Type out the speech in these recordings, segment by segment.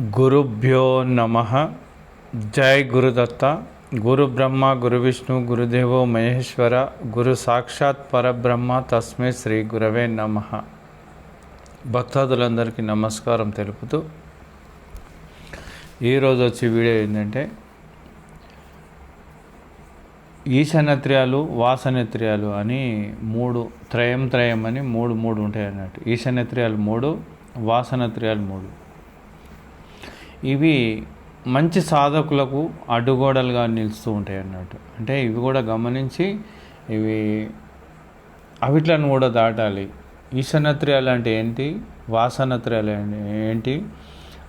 గురుభ్యో నమ. జై గురుదత్త. గురు బ్రహ్మ గురు విష్ణు గురుదేవో మహేశ్వర గురు సాక్షాత్ పరబ్రహ్మ తస్మే శ్రీ గురవే నమ. భక్తాదులందరికీ నమస్కారం తెలుపుతూ ఈరోజు వచ్చే వీడియో ఏంటంటే ఈశనత్రియాలు వాసనత్రియాలు అని మూడు త్రయం త్రయం అని మూడు మూడు ఉంటాయి అన్నట్టు ఈశనత్రియాలు మూడు వాసనత్రియాలు మూడు. ఇవి మంచి సాధకులకు అడ్డుగోడలుగా నిలుస్తూ ఉంటాయి అన్నట్టు. అంటే ఇవి కూడా గమనించి ఇవి అవిట్లను కూడా దాటాలి. ఈశనత్రియాలు అంటే ఏంటి? వాసనత్రియాలు ఏంటి?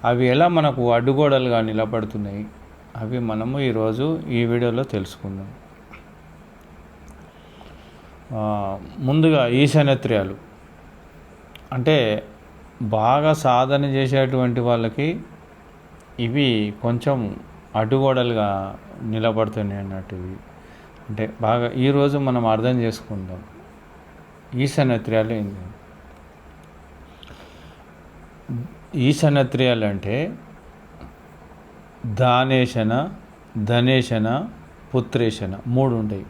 అవి ఎలా మనకు అడ్డుగోడలుగా నిలబడుతున్నాయి? అవి మనము ఈరోజు ఈ వీడియోలో తెలుసుకుందాం. ముందుగా ఈశనత్రియాలు. అంటే బాగా సాధన చేసేటువంటి వాళ్ళకి ఇవి కొంచెం అడ్డుగోడలుగా నిలబడుతున్నాయి అన్నట్టు ఇవి. అంటే బాగా ఈరోజు మనం అర్థం చేసుకుందాం. ఈశనత్రియాలు ఏంటి ఈశనత్రియాలు అంటే దానేశన ధనేశన పుత్రేశన మూడు ఉంటాయి.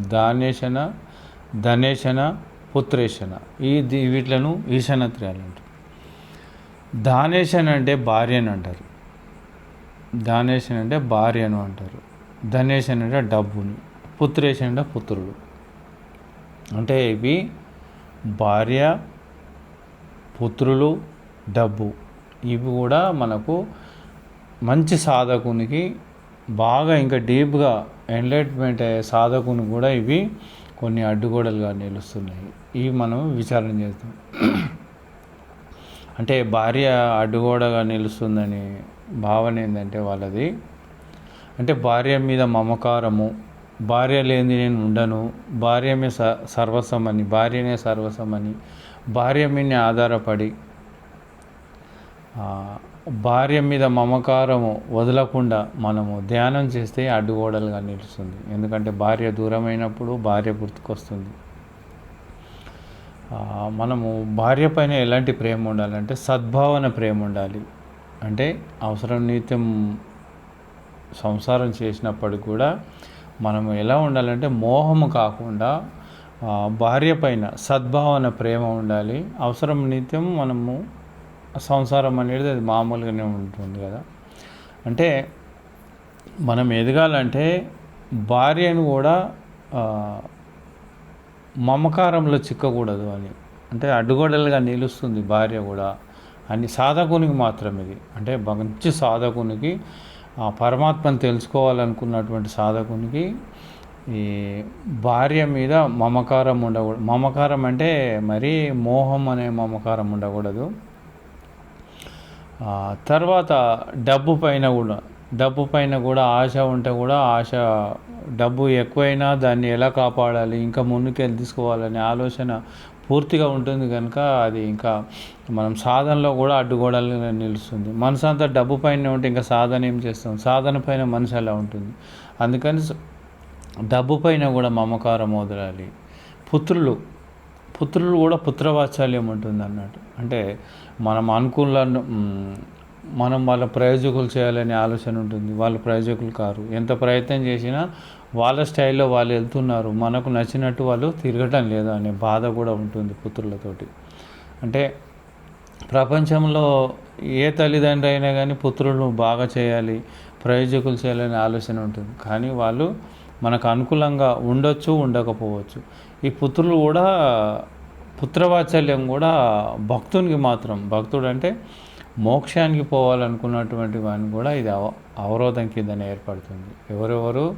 దానేశన ధనేశన పుత్రేశన ఈ వీటిలను ఈశనత్రియాలు అంటారు. దానేశన్ అంటే భార్యను అంటారు దానేశన్ అంటే భార్యను అంటారు. ధనేశన్ అంటే డబ్బుని పుత్రేశన్ అంటే పుత్రుడు. అంటే ఇవి భార్య పుత్రులు డబ్బు. ఇవి కూడా మనకు మంచి సాధకునికి బాగా ఇంకా డీప్గా ఎన్లైట్మెంట్ అయ్యే సాధకుని కూడా ఇవి కొన్ని అడ్డుగోడలుగా నిలుస్తున్నాయి. ఇవి మనం విచారణ చేస్తాం అంటే భార్య అడ్డుగోడగా నిలుస్తుందని భావన ఏంటంటే వాళ్ళది. అంటే భార్య మీద మమకారము భార్య లేని నేను ఉండను భార్యమే స సర్వస్వమని భార్యనే సర్వస్వమని భార్య మీద ఆధారపడి భార్య మీద మమకారము వదలకుండా మనము ధ్యానం చేస్తే అడ్డుగోడలుగా నిలుస్తుంది. ఎందుకంటే భార్య దూరమైనప్పుడు భార్య గుర్తుకొస్తుంది. మనము భార్య పైన ఎలాంటి ప్రేమ ఉండాలంటే సద్భావన ప్రేమ ఉండాలి. అంటే అవసరం నిత్యం సంసారం చేసినప్పటికి కూడా మనం ఎలా ఉండాలంటే మోహము కాకుండా భార్య పైన సద్భావన ప్రేమ ఉండాలి. అవసరం నిత్యం మనము సంసారం అనేది అది మామూలుగానే ఉంటుంది కదా. అంటే మనం ఎదగాలంటే భార్యను కూడా మమకారంలో చిక్కకూడదు అని. అంటే అడ్డుగోడలుగా నిలుస్తుంది భార్య కూడా. అని సాధకునికి మాత్రం ఇది. అంటే మంచి సాధకునికి ఆ పరమాత్మను తెలుసుకోవాలనుకున్నటువంటి సాధకునికి ఈ భార్య మీద మమకారం ఉండకూడదు. మమకారం అంటే మరీ మోహం అనే మమకారం ఉండకూడదు. తర్వాత డబ్బు పైన కూడా డబ్బు పైన కూడా ఆశ ఉంటే కూడా ఆశ డబ్బు ఎక్కువైనా దాన్ని ఎలా కాపాడాలి ఇంకా ముందుకెళ్ళి తీసుకోవాలనే ఆలోచన పూర్తిగా ఉంటుంది కనుక అది ఇంకా మనం సాధనలో కూడా అడ్డుగోడలు నిలుస్తుంది. మనసు అంతా డబ్బు పైన ఉంటే ఇంకా సాధన ఏం చేస్తాం? సాధన పైన మనసు ఎలా ఉంటుంది? అందుకని డబ్బు పైన కూడా మమకారం వదలాలి. పుత్రులు పుత్రులు కూడా పుత్రవాత్సల్యం ఉంటుంది అన్నట్టు. అంటే మనం అనుకున్న మనం వాళ్ళ ప్రయోజకులు చేయాలనే ఆలోచన ఉంటుంది. వాళ్ళు ప్రయోజకులు కారు. ఎంత ప్రయత్నం చేసినా వాళ్ళ స్టైల్లో వాళ్ళు వెళ్తున్నారు. మనకు నచ్చినట్టు వాళ్ళు తిరగటం లేదు అనే బాధ కూడా ఉంటుంది పుత్రులతోటి. అంటే ప్రపంచంలో ఏ తల్లిదండ్రి అయినా కానీ పుత్రులను బాగా చేయాలి ప్రయోజకులు చేయాలనే ఆలోచన ఉంటుంది. కానీ వాళ్ళు మనకు అనుకూలంగా ఉండొచ్చు ఉండకపోవచ్చు. ఈ పుత్రులు కూడా పుత్రవాత్సల్యం కూడా భక్తునికి మాత్రం. భక్తుడు అంటే మోక్షానికి పోవాలనుకున్నటువంటి వాడిని కూడా ఇది అవ అవరోధం కిందనే ఏర్పడుతుంది. ఎవరెవరు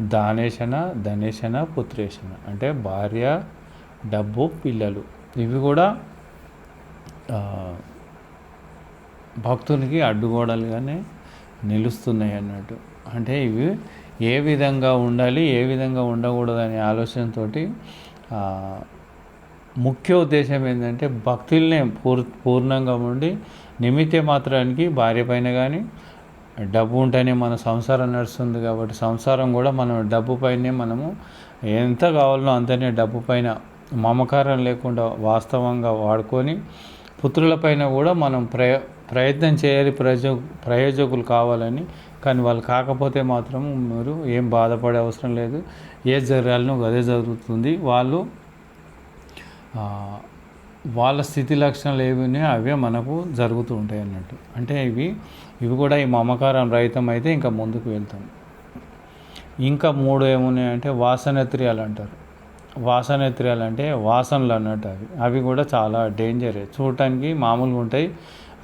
దానేశన ధనేశన పుత్రేశన. అంటే భార్య డబ్బు పిల్లలు. ఇవి కూడా భక్తునికి అడ్డుగోడలుగానే నిలుస్తున్నాయి అన్నట్టు. అంటే ఇవి ఏ విధంగా ఉండాలి ఏ విధంగా ఉండకూడదు అనే ఆలోచనతో ముఖ్య ఉద్దేశం ఏంటంటే భక్తులనే పూర్ పూర్ణంగా ఉండి నిమిత్త మాత్రానికి భార్య పైన కానీ డబ్బు ఉంటేనే మన సంసారం నడుస్తుంది కాబట్టి సంసారం కూడా మనం డబ్బు పైనే మనము ఎంత కావాలనో అంతనే డబ్బు పైన మమకారం లేకుండా వాస్తవంగా వాడుకొని పుత్రులపైన కూడా మనం ప్రయ ప్రయత్నం చేయాలి. ప్రయోజ ప్రయోజకులు కావాలని. కానీ వాళ్ళు కాకపోతే మాత్రం మీరు ఏం బాధపడే అవసరం లేదు. ఏ జరగాలనో అదే జరుగుతుంది. వాళ్ళు వాళ్ళ స్థితి లక్షణాలు ఏవి అవే మనకు జరుగుతూ ఉంటాయి అన్నట్టు. అంటే ఇవి ఇవి కూడా ఈ మమకారం రహితం అయితే ఇంకా ముందుకు వెళ్తాం. ఇంకా మూడు ఏమున్నాయంటే వాసనత్రియాలు అంటారు. వాసనేత్రియాలు అంటే వాసనలు అన్నట్టు అవి. అవి కూడా చాలా డేంజరే. చూడటానికి మామూలుగా ఉంటాయి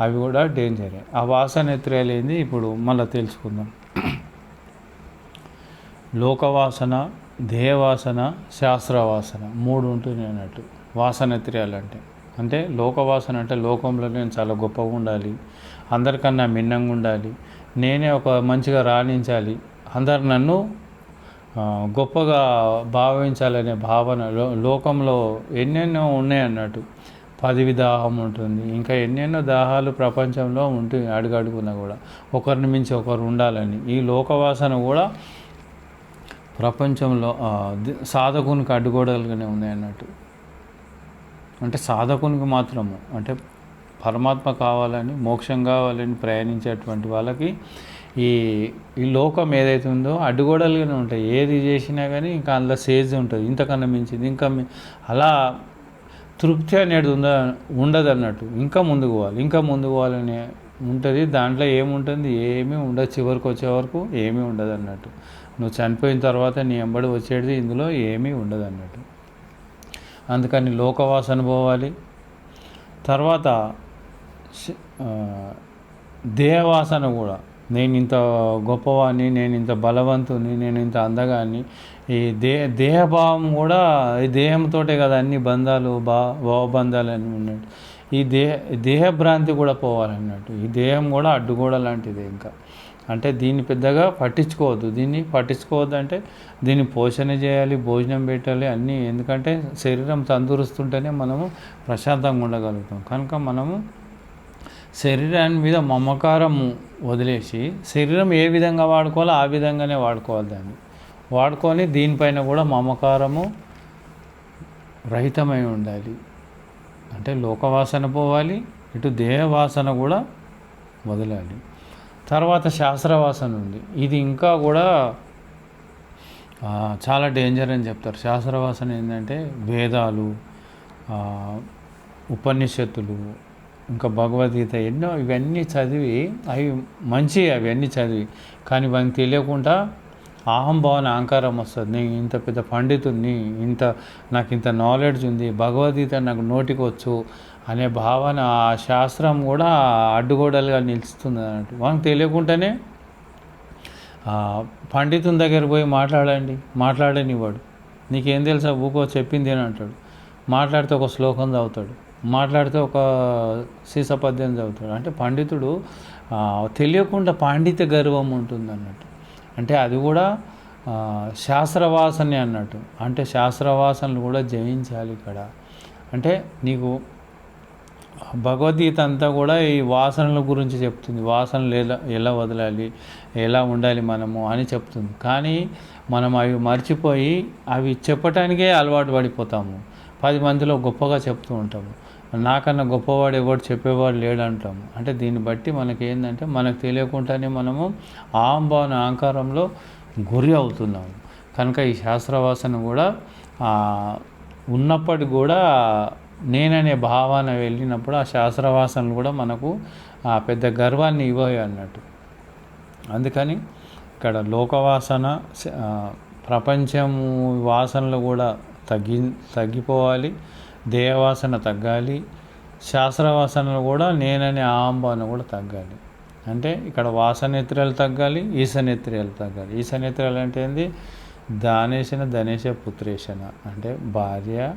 అవి కూడా డేంజరే. ఆ వాసనత్రియాలు ఏంది? ఇప్పుడు మళ్ళీ తెలుసుకుందాం. లోకవాసన దేహవాసన శాస్త్రవాసన మూడు ఉంటుంది అన్నట్టు. వాసనత్రియాలు అంటే అంటే లోకవాసన అంటే లోకంలో నేను చాలా గొప్పగా ఉండాలి. అందరికన్నా మిన్నంగా ఉండాలి. నేనే ఒక మంచిగా రాణించాలి. అందరు నన్ను గొప్పగా భావించాలనే భావన లో లోకంలో ఎన్నెన్నో ఉన్నాయి అన్నట్టు. పదవి దాహం ఉంటుంది. ఇంకా ఎన్నెన్నో దాహాలు ప్రపంచంలో ఉంటుంది అడుగడుగున కూడా. ఒకరిని మించి ఒకరు ఉండాలని. ఈ లోకవాసన కూడా ప్రపంచంలో సాధకునికి అడ్డుగోడలుగానే ఉన్నాయి అన్నట్టు. అంటే సాధకునికి మాత్రము. అంటే పరమాత్మ కావాలని మోక్షం కావాలని ప్రయాణించేటువంటి వాళ్ళకి ఈ ఈ లోకం ఏదైతే ఉందో అడ్డుగోడలుగానే ఉంటాయి. ఏది చేసినా కానీ ఇంకా అందులో సేజ్ ఉంటుంది. ఇంతకన్నా మించింది ఇంకా అలా తృప్తి అనేది ఉందా ఉండదు అన్నట్టు ఇంకా ముందుకు పోవాలి. ఇంకా ముందుకు పోవాలని ఉంటుంది. దాంట్లో ఏముంటుంది? ఏమీ ఉండదు. చివరికి వచ్చే వరకు ఏమీ ఉండదు అన్నట్టు నువ్వు చనిపోయిన తర్వాత నీ ఎంబడి వచ్చేది ఇందులో ఏమీ ఉండదు అన్నట్టు అందుకని లోకవాసన పోవాలి తర్వాత దేహవాసన కూడా. నేను ఇంత గొప్పవాడిని నేను ఇంత బలవంతుని నేను ఇంత అందగాన్ని ఈ దే దేహభావం కూడా ఈ దేహంతోటే కదా అన్ని బంధాలు బా భావబంధాలు అన్నీ ఉన్నట్టు. ఈ దేహ దేహభ్రాంతి కూడా పోవాలన్నట్టు. ఈ దేహం కూడా అడ్డుగోడ లాంటిది ఇంకా. అంటే దీన్ని పెద్దగా పట్టించుకోవద్దు. దీన్ని పట్టించుకోవద్దు అంటే దీన్ని పోషణ చేయాలి భోజనం పెట్టాలి అన్నీ. ఎందుకంటే శరీరం తందురుస్తుంటేనే మనము ప్రశాంతంగా ఉండగలుగుతాం. కనుక మనము శరీరాన్ని మీద మమకారం వదిలేసి శరీరం ఏ విధంగా వాడుకోవాలో ఆ విధంగానే వాడుకోవాలి దాన్ని. వాడుకొని దీనిపైన కూడా మమకారము రహితమై ఉండాలి. అంటే లోకవాసన పోవాలి ఇటు దేహవాసన కూడా వదలాలి. తర్వాత శాస్త్రవాసన ఉంది. ఇది ఇంకా కూడా చాలా డేంజర్ అని చెప్తారు. శాస్త్రవాసన ఏంటంటే వేదాలు ఉపనిషత్తులు ఇంకా భగవద్గీత ఎన్నో ఇవన్నీ చదివి అవి మంచి అవన్నీ చదివి. కానీ వానికి తెలియకుండా అహంభావన అహంకారం వస్తుంది. నేను ఇంత పెద్ద పండితుడిని ఇంత నాకు ఇంత నాలెడ్జ్ ఉంది భగవద్గీత నాకు నోటికి వచ్చు అనే భావన ఆ శాస్త్రం కూడా అడ్డుగోడలుగా నిలుస్తుంది అన్నట్టు. మనకు తెలియకుండానే పండితుని దగ్గర పోయి మాట్లాడండి మాట్లాడనివాడు నీకేం తెలుసా ఊకో చెప్పింది అని అంటాడు. మాట్లాడితే ఒక శ్లోకం చదువుతాడు. మాట్లాడితే ఒక సీసపద్యం చదువుతాడు. అంటే పండితుడు తెలియకుండా పాండిత్య గర్వం ఉంటుంది అన్నట్టు. అంటే అది కూడా శాస్త్రవాసనే అన్నట్టు. అంటే శాస్త్రవాసనలు కూడా జయించాలి ఇక్కడ. అంటే నీకు భగవద్గీత అంతా కూడా ఈ వాసనల గురించి చెప్తుంది. వాసనలు ఎలా ఎలా వదలాలి ఎలా ఉండాలి మనము అని చెప్తుంది. కానీ మనం అవి మర్చిపోయి అవి చెప్పటానికే అలవాటు పడిపోతాము. పది మందిలో గొప్పగా చెప్తూ ఉంటాము. నాకన్నా గొప్పవాడు ఎవడు చెప్పేవాడు లేడు అంటాము. అంటే దీన్ని బట్టి మనకి ఏంటంటే మనకు తెలియకుండానే మనము ఆంబాన అహంకారంలో గురి అవుతున్నాము. కనుక ఈ శాస్త్రవాసన కూడా ఉన్నప్పటికి కూడా నేననే భావన వెళ్ళినప్పుడు ఆ శాస్త్రవాసనలు కూడా మనకు ఆ పెద్ద గర్వాన్ని ఇవ్వవు అన్నట్టు. అందుకని ఇక్కడ లోకవాసన ప్రపంచం ప్రపంచము వాసనలు కూడా తగ్గి తగ్గిపోవాలి దేహవాసన తగ్గాలి శాస్త్రవాసనలు కూడా నేననే ఆంబాన కూడా తగ్గాలి. అంటే ఇక్కడ వాసనేత్రియాలు తగ్గాలి ఈశనేత్రియాలు తగ్గాలి. ఈశనేత్రియాలు అంటే ఏంది? దానేశన ధనేశ పుత్రేశన. అంటే భార్య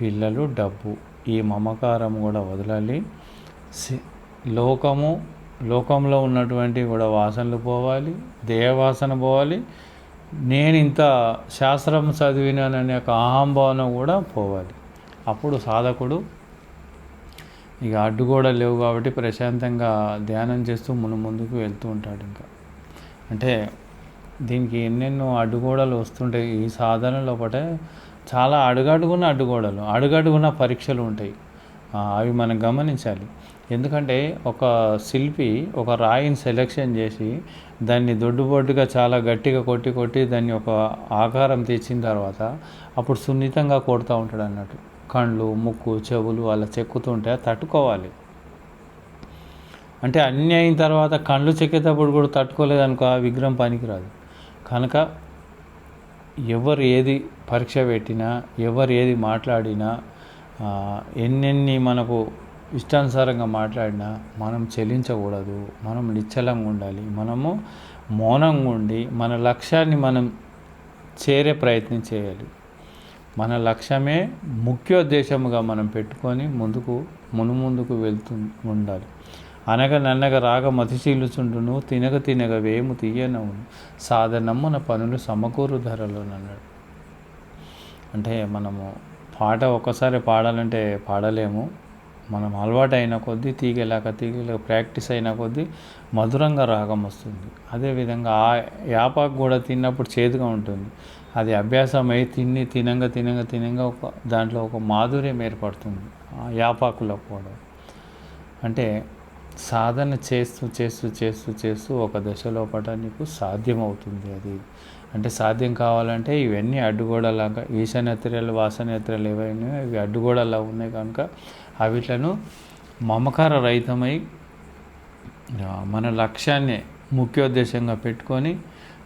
పిల్లలు డబ్బు. ఈ మమకారం కూడా వదలాలి. సి- లోకము లోకంలో ఉన్నటువంటి కూడా వాసనలు పోవాలి దేహవాసన పోవాలి. నేను ఇంత శాస్త్రం చదివినాననే ఒక అహంభావన కూడా పోవాలి. అప్పుడు సాధకుడు ఇక అడ్డుగోడ లేవు కాబట్టి ప్రశాంతంగా ధ్యానం చేస్తూ మును ముందుకు వెళ్తూ ఉంటాడు ఇంకా. అంటే దీనికి ఎన్నెన్నో అడ్డుగోడలు వస్తుంటాయి. ఈ సాధన లోపటే చాలా అడుగడుగున అడ్డుగోడలు అడుగడుగున పరీక్షలు ఉంటాయి. అవి మనం గమనించాలి. ఎందుకంటే ఒక శిల్పి ఒక రాయిని సెలెక్షన్ చేసి దాన్ని దొడ్డుబొడ్డుగా చాలా గట్టిగా కొట్టి కొట్టి దాన్ని ఒక ఆకారం తెచ్చిన తర్వాత అప్పుడు సున్నితంగా కొడుతూ ఉంటాడు అన్నట్టు. కళ్ళు ముక్కు చెవులు అలా చెక్కుతుంటే తట్టుకోవాలి. అంటే అన్నీ అయిన తర్వాత కళ్ళు చెక్కేటప్పుడు కూడా తట్టుకోలేదనుకో ఆ విగ్రహం పనికిరాదు. కనుక ఎవరు ఏది పరీక్ష పెట్టినా ఎవరు ఏది మాట్లాడినా ఎన్నెన్ని మనకు ఇష్టానుసారంగా మాట్లాడినా మనం చెల్లించకూడదు మనం నిశ్చలంగా ఉండాలి మనము మౌనంగా ఉండి మన లక్ష్యాన్ని మనం చేరే ప్రయత్నం చేయాలి. మన లక్ష్యమే ముఖ్యోద్దేశముగా మనం పెట్టుకొని ముందుకు మునుముందుకు వెళ్తూ ఉండాలి. అనగ నన్నగ రాగ మతిశీలుచుండును తినగ తినగ వేము తీయనవును. సాధనమ్మున పనులు సమకూరు ధరలు అన్నాడు అంటే మనము పాట ఒక్కసారి పాడాలంటే పాడలేము. మనం అలవాటు అయిన కొద్దీ తీగలాక తీగలాక ప్రాక్టీస్ అయిన కొద్దీ మధురంగా రాగం వస్తుంది. అదేవిధంగా ఆ యాపాకు కూడా తిన్నప్పుడు చేదుగా ఉంటుంది. అది అభ్యాసం అయి తిని తినంగా తినంగా తినంగా ఒక దాంట్లో ఒక మాధుర్యం ఏర్పడుతుంది. ఆ యాపాకులో కూడా. అంటే సాధన చేస్తూ చేస్తూ చేస్తూ చేస్తూ ఒక దశలో పట నీకు సాధ్యమవుతుంది అది. అంటే సాధ్యం కావాలంటే ఇవన్నీ అడ్డుగోడలాగా ఈశాన్యత్రలు వాసనేత్రలు ఏవైనా ఇవి అడ్డుగోడలా ఉన్నాయి కనుక అవిట్లను మమకార రహితమై మన లక్ష్యాన్ని ముఖ్యోద్దేశంగా పెట్టుకొని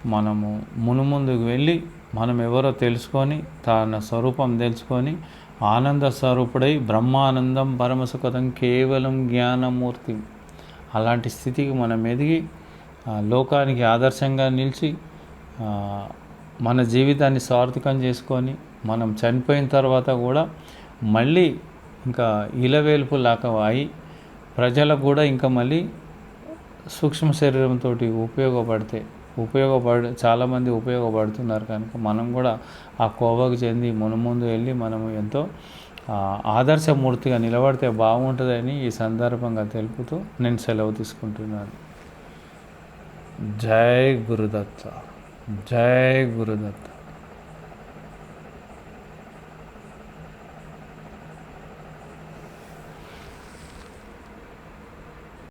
మనము మునుముందుకు వెళ్ళి మనం ఎవరో తెలుసుకొని తన స్వరూపం తెలుసుకొని ఆనంద స్వరూపుడై బ్రహ్మానందం పరమసుఖతం కేవలం జ్ఞానమూర్తి అలాంటి స్థితికి మనం ఎదిగి లోకానికి ఆదర్శంగా నిలిచి మన జీవితాన్ని సార్థకం చేసుకొని మనం చనిపోయిన తర్వాత కూడా మళ్ళీ ఇంకా ఇలవేల్పు లాగా అయి ప్రజలకు కూడా ఇంకా మళ్ళీ సూక్ష్మ శరీరంతో ఉపయోగపడితే ఉపయోగపడి చాలామంది ఉపయోగపడుతున్నారు కనుక మనం కూడా ఆ కోవకు చెంది మునుముందు వెళ్ళి మనము ఎంతో ఆదర్శమూర్తిగా నిలబడితే బాగుంటుందని ఈ సందర్భంగా తెలుపుతూ నేను సెలవు తీసుకుంటున్నాను. జై గురుదత్త. జై గురుదత్త.